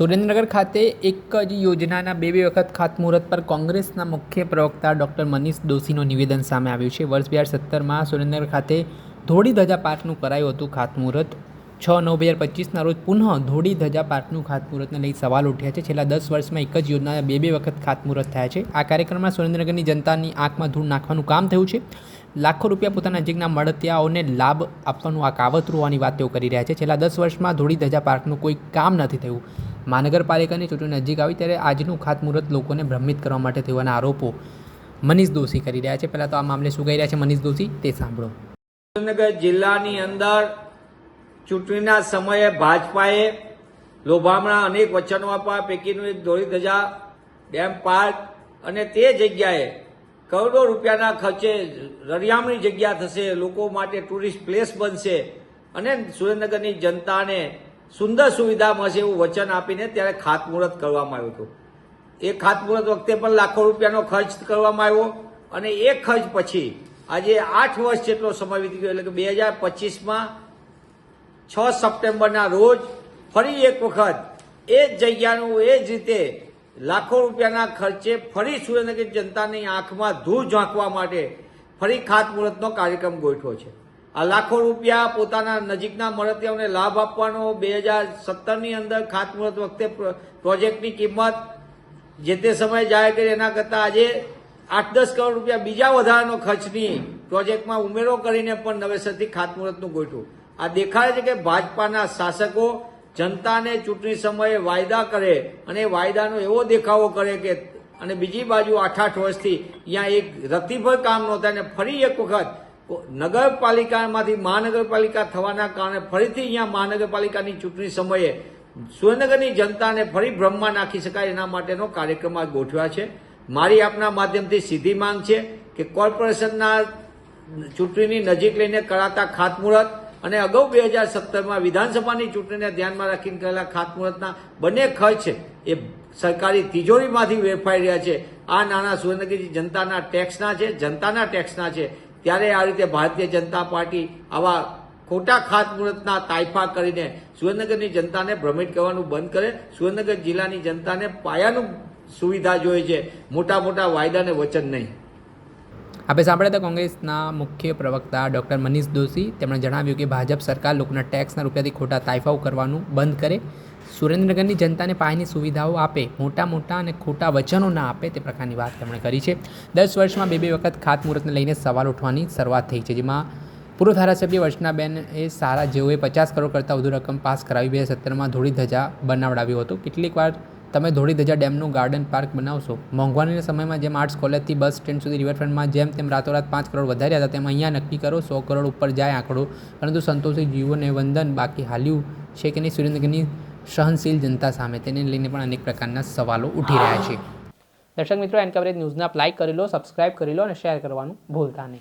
સુરેન્દ્રનગર ખાતે એક જ યોજનાના બે બે વખત ખાતમુહૂર્ત પર કોંગ્રેસના મુખ્ય પ્રવક્તા ડૉક્ટર મનીષ દોશીનું નિવેદન સામે આવ્યું છે. વર્ષ બે હજાર સત્તરમાં સુરેન્દ્રનગર ખાતે ધોળી ધજા પાર્કનું કરાયું હતું ખાતમુહૂર્ત. છ નવ બે હજાર પચીસના રોજ પુનઃ ધોળી ધજા પાર્કનું ખાતમુહૂર્તને લઈ સવાલ ઉઠ્યા છે. છેલ્લા દસ વર્ષમાં એક જ યોજનાના બે બે વખત ખાતમુહૂર્ત થયા છે. આ કાર્યક્રમમાં સુરેન્દ્રનગરની જનતાની આંખમાં ધૂળ નાખવાનું કામ થયું છે. લાખો રૂપિયા પોતાના નજીકના મળતિયાઓને લાભ આપવાનું આ કાવતરું હોવાની વાત તેઓ કરી રહ્યા છે. છેલ્લા દસ વર્ષમાં ધોળી ધજા પાર્કનું કોઈ કામ નથી થયું. મહાનગરપાલિકાની ચૂંટણી નજીક આવી ત્યારે આજનું ખાતમુહૂર્ત લોકોને ભ્રમિત કરવા માટે થવાના આરોપો મનીષ દોશી કરી રહ્યા છે. પહેલાં તો આ મામલે શું કહી રહ્યા છે મનીષ દોશી તે સાંભળો. સુરેન્દ્રનગર જિલ્લાની અંદર ચૂંટણીના સમયે ભાજપાએ લોભામણા અનેક વચનો આપ્યા પૈકીનું એક ધોળી ધજા ડેમ પાર્ક અને તે જગ્યાએ કરોડો રૂપિયાના ખર્ચે રળિયામણી જગ્યા થશે, લોકો માટે ટુરિસ્ટ પ્લેસ બનશે અને સુરેન્દ્રનગરની જનતાને સુંદર સુવિધા મળશે એવું વચન આપીને ત્યારે ખાતમુહૂર્ત કરવામાં આવ્યું હતું. એ ખાતમુહૂર્ત વખતે પણ લાખો રૂપિયાનો ખર્ચ કરવામાં આવ્યો અને એ ખર્ચ પછી આજે આઠ વર્ષ જેટલો સમય વીતી ગયો એટલે કે બે હજાર પચીસમાં છ સપ્ટેમ્બરના રોજ ફરી એક વખત એ જ જગ્યાનું એ જ રીતે લાખો રૂપિયાના ખર્ચે ફરી સુરેન્દ્રનગર જનતાની આંખમાં ધૂળ ઝાંકવા માટે ફરી ખાતમુહૂર્તનો કાર્યક્રમ ગોઠવ્યો છે. આ લાખો રૂપિયા પોતાના નજીકના મળતિયાઓને લાભ આપવાનો બે હજાર સત્તરની અંદર ખાતમુહૂર્ત વખતે પ્રો- પ્રોજેક્ટની કિંમત જે તે સમયે જાહેર કરી એના કરતાં આજે આઠ દસ કરોડ રૂપિયા બીજા વધારાનો ખર્ચની પ્રોજેક્ટમાં ઉમેરો કરીને પણ નવેસરથી ખાતમુહૂર્તનું ગોઠવું આ દેખાડે છે કે ભાજપાના શાસકો જનતાને ચૂંટણી સમયે વાયદા કરે અને વાયદાનો એવો દેખાવો કરે કે અને બીજી બાજુ આઠ આઠ વર્ષથી અહીંયા એક રતિભર કામ નહોતા અને ફરી એક વખત નગરપાલિકામાંથી મહાનગરપાલિકા થવાના કારણે ફરીથી અહીંયા મહાનગરપાલિકાની ચૂંટણી સમયે સુરેન્દ્રનગરની જનતાને ફરી ભ્રમમાં નાખી શકાય એના માટેનો કાર્યક્રમ આ ગોઠવ્યા છે. મારી આપના માધ્યમથી સીધી માંગ છે કે કોર્પોરેશનના ચૂંટણીની નજીક લઈને કરાતા ખાતમુહૂર્ત અને અગાઉ બે હજાર સત્તરમાં વિધાનસભાની ચૂંટણીને ધ્યાનમાં રાખીને કરેલા ખાતમુહૂર્તના બંને ખર્ચ એ સરકારી તિજોરીમાંથી વેરફાઈ રહ્યા છે. આ નાના સુરેન્દ્રનગરની જનતાના ટેક્સના છે, જનતાના ટેક્સના છે. ત્યારે આ રીતે ભારતીય જનતા પાર્ટી આવા ખોટા ખાતમુહૂર્તના તાઇફા કરીને સુરેન્દ્રનગરની જનતાને ભ્રમિત કરવાનું બંધ કરે, સુરેન્દ્રનગર જિલ્લાની જનતાને પાયાનું સુવિધા જોઈએ છે. મોટા મોટા વાયદા અને વચન નહીં. આપણે સાંભળ્યા હતા કોંગ્રેસના મુખ્ય પ્રવક્તા ડૉક્ટર મનીષ દોશી. તેમણે જણાવ્યું કે ભાજપ સરકાર લોકોના ટેક્સના રૂપિયાથી ખોટા તાઇફાઓ કરવાનું બંધ કરે. સુરેન્દ્રનગરની જનતાને પાયાની સુવિધાઓ આપે, મોટા મોટા અને ખોટા વચનો ના આપે તે પ્રકારની વાત તેમણે કરી છે. દસ વર્ષમાં બે બે વખત ખાતમુહૂર્તને લઈને સવાલ ઉઠવાની શરૂઆત થઈ છે, જેમાં પૂર્વ ધારાસભ્ય વર્ષનાબેન એ સારા જેઓએ પચાસ કરોડ કરતાં વધુ રકમ પાસ કરાવી બે હજાર સત્તરમાં ધોળી ધજા બનાવડાવ્યું હતું. કેટલીક વાર તમે ધોળી ધજા ડેમનું ગાર્ડન પાર્ક બનાવશો. મોંઘવારીના સમયમાં જેમ આર્ટ્સ કોલેજથી બસ સ્ટેન્ડ સુધી રિવરફ્રન્ટમાં જેમ તેમ રાતોરાત પાંચ કરોડ વધાર્યા હતા, તેમ અહીંયા નક્કી કરો, સો કરોડ ઉપર જાય આંકડો. પરંતુ સંતોષી જીવોને વંદન બાકી હાલ્યું છે કે નહીં? સુરેન્દ્રનગરની સહનશીલ જનતા સામે તેને લઈને પણ અનેક પ્રકારના સવાલો ઉઠી રહ્યા છે. દર્શક મિત્રો એન કવરેજ ન્યૂઝને લાઇક કરી લો સબસ્ક્રાઇબ કરી લો અને શેર કરવાનું ભૂલતા નહીં.